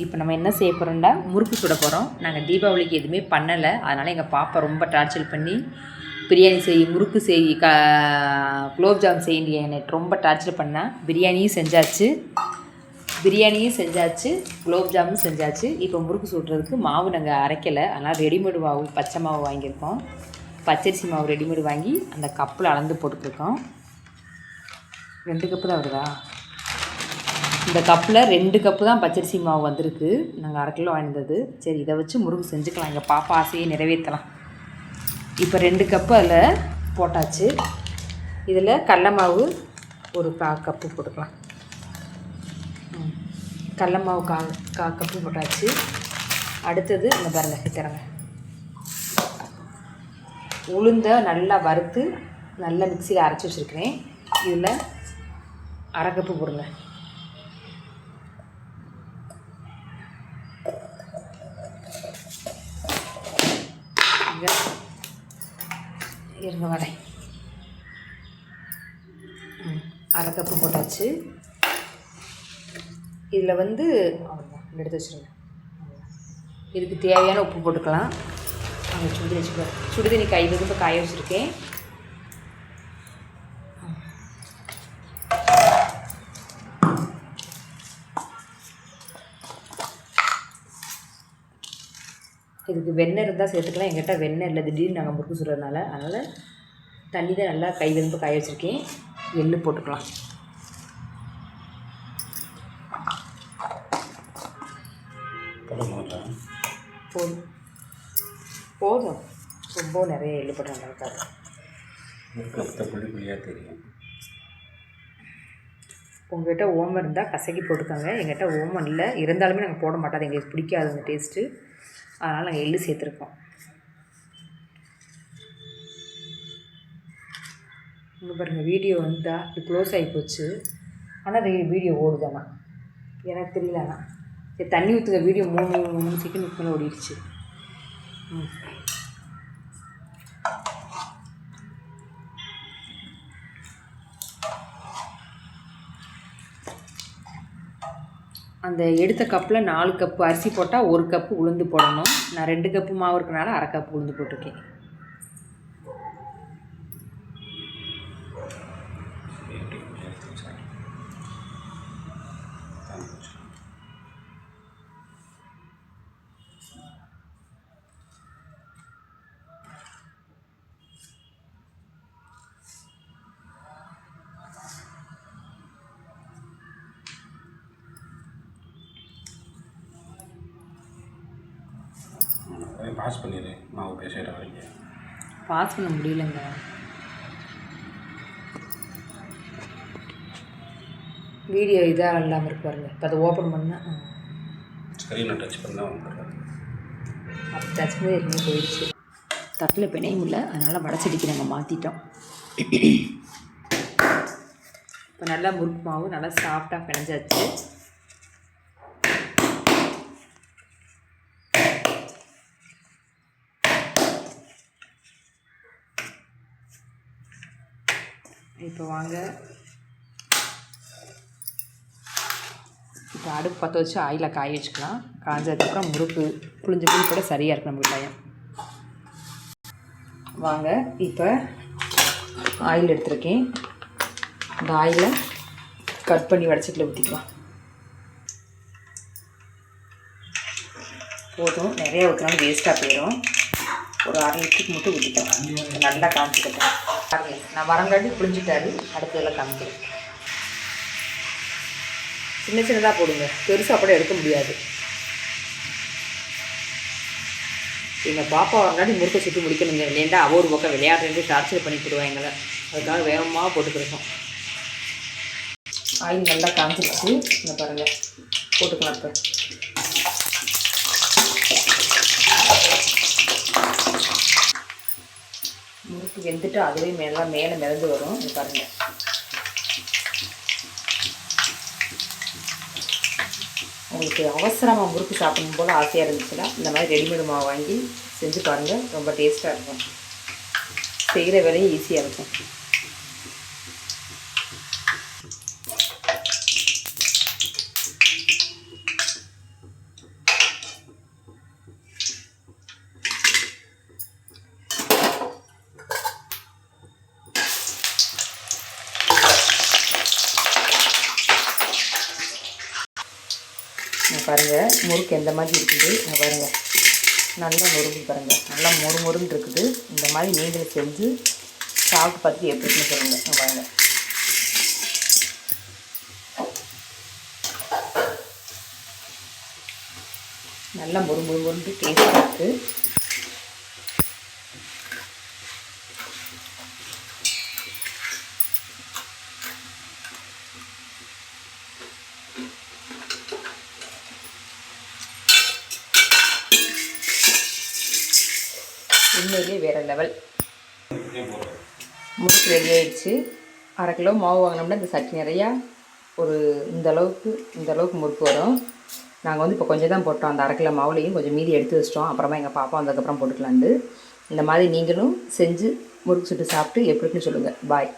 இப்போ நம்ம என்ன செய்ய போகிறோம்னா முறுக்கு சுட போகிறோம் நாங்கள் தீபாவளிக்கு எதுவுமே பண்ணலை. அதனால் எங்கள் பாப்பா ரொம்ப டார்ச்சர் பண்ணி பிரியாணி செய் முறுக்கு செய் க குலோப்ஜாம் செய்ய என்னை ரொம்ப டார்ச்சர் பண்ணால் பிரியாணியும் செஞ்சாச்சு. பிரியாணியும் செஞ்சாச்சு. குலோப்ஜாமும் செஞ்சாச்சு. இப்போ முறுக்கு சுடுறதுக்கு மாவு நாங்கள் அரைக்கலை. அதனால் ரெடிமேடு மாவு பச்சை மாவு வாங்கியிருக்கோம். பச்சரிசி மாவு ரெடிமேடு வாங்கி அந்த கப்பில் அளந்து போட்டுருக்கோம் ரெண்டு கப்பு தான் வருதா? இந்த கப்பில் ரெண்டு கப்பு தான் பச்சரிசி மாவு வந்திருக்கு. நாங்கள் அரை கிலோ வாங்கினது சரி இதை வச்சு முறுக்கு செஞ்சுக்கலாம். எங்கள் பாப்பா ஆசையை நிறைவேற்றலாம். இப்போ ரெண்டு கப்பு அதில் போட்டாச்சு. இதில் கடல மாவு ஒரு கா கப்பு போட்டுக்கலாம். ம். கடல மாவு கா கா கப்பு போட்டாச்சு. அடுத்தது இந்த பாருங்க தரங்க உளுந்த நல்லா வறுத்து நல்லா மிக்சியில் அரைச்சி வச்சுருக்கிறேன். இதில் அரை கப்பு போடுங்க. இருங்க இருங்க வரேன் ம், அரை கப்பு போட்டாச்சு. இதில் வந்து அவ்வளோதான் எடுத்து வச்சுருங்க. இதுக்கு தேவையான உப்பு போட்டுக்கலாம். அங்கே சுடு வச்சுக்கோ சுடு கை வந்து காய வச்சுருக்கேன். இதுக்கு வெண்ணெய் இருந்தால் சேர்த்துக்கலாம். எங்கிட்ட வெண்ணெய் இல்லை. திடீர்னு நாங்கள் முறுக்கு சுடுறதுனால. அதனால் தண்ணி தான் நல்லா கை வெறும்பு காய வச்சுருக்கேன். எள்ளு போட்டுக்கலாம். போதும் போதும். ரொம்ப நிறைய எள்ளு போட்டு நல்லா தெரியும். உங்கள்கிட்ட ஓமம் இருந்தால் கசக்கி போட்டுக்கோங்க. எங்கிட்ட ஓமம் இல்லை. இருந்தாலுமே நாங்கள் போட மாட்டோம். அது எங்களுக்கு பிடிக்காது அந்த டேஸ்ட்டு அதனால் நாங்கள் எள்ளு சேர்த்துருக்கோம். இங்கே பாருங்கள் வீடியோ வந்தா இது க்ளோஸ் ஆகி போச்சு. ஆனால் வீடியோ ஓடுதாண்ணா எனக்கு தெரியல ஆனால் சரி தண்ணி ஊற்றுங்க வீடியோ மூணு மூணு செகண்ட் மேலே ஓடிடுச்சு. ம். அந்த எடுத்த கப்பில் நாலு கப்பு அரிசி போட்டால் ஒரு கப்பு உளுந்து போடணும். நான் ரெண்டு கப்பு மாவு இருக்கனால அரை கப்பு உளுந்து போட்டிருக்கேன். பாஸ் பண்ணிடு. மாவு பேசிகிற வரைக்கும் பாஸ் பண்ண முடியலங்க. வீடியோ இதாக இல்லாமல் இருக்கு பாருங்க. இப்போ அதை ஓப்பன் பண்ணால் ஸ்க்ரீனை டச் பண்ணால் அப்போ டச் பண்ணி எதுவுமே போயிடுச்சு. தட்டில் பிணைய முடியல. அதனால் வடச்சடிக்கு நாங்கள் மாற்றிட்டோம் இப்போ நல்லா முறுக்கு மாவு நல்லா சாஃப்டாக பிணைஞ்சாச்சு. இப்போ வாங்க. இப்போ அடுப்பு பற்ற வச்சு ஆயிலில் காய வச்சுக்கலாம். காஞ்சதுக்கப்புறம் முறுக்கு புளிஞ்சு புளி கூட சரியாக இருக்கு நம்மளுக்கு டயம் வாங்க இப்போ ஆயில் எடுத்திருக்கேன். இந்த ஆயிலை கட் பண்ணி வடச்சட்டில் ஊற்றிக்கலாம் போதும். நிறையா ஊற்றினாலும் வேஸ்ட்டாக போயிடும் ஒரு அரை லிட்டருக்கு மட்டும் ஊற்றிக்கலாம் நல்லா காமிச்சிக்கிட்டேன் பாருங்க. நான் வரங்காட்டி புளிஞ்சிட்டாரு. அடுத்ததெல்லாம் காமிக்கிறேன். சின்ன சின்னதாக போடுங்க. பெருசாக கூட எடுக்க முடியாது. எங்கள் பாப்பா வரங்காட்டி முறுக்க சுற்றி முடிக்கணுங்க. இல்லைண்டா அவ ஒரு பக்கம் விளையாடுறது டார்ச்சர் பண்ணி போடுவா எங்களை. அதுக்காக வேகமாக போட்டுக்கிறோம் ஆயில் நல்லா காமிச்சிருச்சு இந்த பாருங்கள் போட்டுக்கலாம் இப்போ. முறுக்கு வெந்துட்டு அதுவே மேலே மேலே மிதந்து வரும். இது பாருங்கள் உங்களுக்கு அவசரமாக முறுக்கு சாப்பிடணும் போல் ஆசையாக இருந்துச்சுன்னா இந்த மாதிரி ரெடிமேடு மாவு வாங்கி செஞ்சு பாருங்கள் ரொம்ப டேஸ்ட்டாக இருக்கும். செய்கிற வேலையும் ஈஸியாக இருக்கும். பாருங்கள் முறுக்கு எந்த மாதிரி இருக்குது? இங்கே பாருங்கள் நல்லா முறுக்கு பாருங்கள் நல்லா மொறு மொறுன்னு இருக்குது. இந்த மாதிரி நீங்களும் செஞ்சு சாப்பிட்டு பார்த்து எப்படின்னு சொல்லுங்கள் இங்க பாருங்கள் நல்லா மொறு மொறு மொறுன்னு டேஸ்ட்டாக இருக்குது உண்மையிலே வேறு லெவல் முறுக்கு ரெடி ஆயிடுச்சு. அரை கிலோ மாவு வாங்கினோம்னா இந்த சட்டி நிறையா ஒரு இந்த அளவுக்கு இந்த அளவுக்கு முறுக்கு வரும். நாங்கள் வந்து இப்போ கொஞ்சம் தான் போட்டோம். அந்த அரை கிலோ மாவுலையும் கொஞ்சம் மீதி எடுத்து வச்சிட்டோம். அப்புறமா எங்கள் பாப்பா வந்ததுக்கப்புறம் போட்டுக்கலான்ட்டு. இந்த மாதிரி நீங்களும் செஞ்சு முறுக்கு சுட்டு சாப்பிட்டு எப்படி இருக்குன்னு சொல்லுங்கள் பாய்